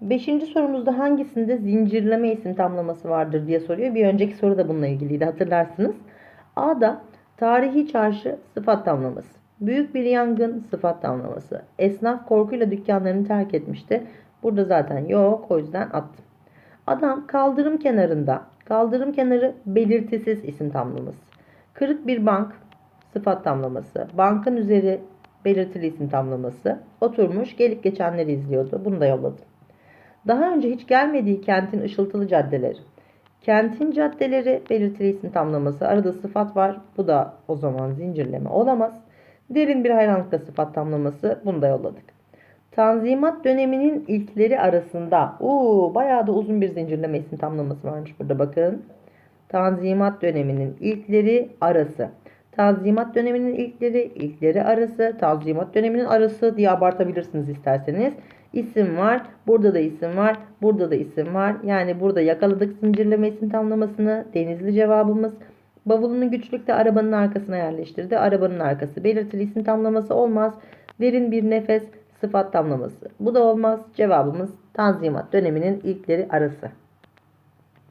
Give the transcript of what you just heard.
Beşinci sorumuzda hangisinde zincirleme isim tamlaması vardır diye soruyor. Bir önceki soru da bununla ilgiliydi hatırlarsınız. A'da tarihi çarşı sıfat tamlaması. Büyük bir yangın sıfat tamlaması. Esnaf korkuyla dükkanlarını terk etmişti. Burada zaten yok o yüzden attım. Adam kaldırım kenarında. Kaldırım kenarı belirtisiz isim tamlaması. Kırık bir bank sıfat tamlaması. Bankın üzeri belirtili isim tamlaması. Oturmuş gelip geçenleri izliyordu. Bunu da yolladım. Daha önce hiç gelmediği kentin ışıltılı caddeleri. Kentin caddeleri belirtili isim tamlaması. Arada sıfat var. Bu da o zaman zincirleme olamaz. Derin bir hayranlıkla sıfat tamlaması. Bunu da yolladık. Tanzimat döneminin ilkleri arasında. Oo, bayağı da uzun bir zincirleme isim tamlaması varmış burada bakın. Tanzimat döneminin ilkleri arası. Tanzimat döneminin ilkleri, ilkleri arası, Tanzimat döneminin arası diye abartabilirsiniz isterseniz. İsim var, burada da isim var, burada da isim var. Yani burada yakaladık zincirleme isim tamlamasını. Denizli cevabımız. Bavulunu güçlükle arabanın arkasına yerleştirdi. Arabanın arkası belirtili isim tamlaması olmaz. Derin bir nefes sıfat tamlaması. Bu da olmaz. Cevabımız Tanzimat döneminin ilkleri arası.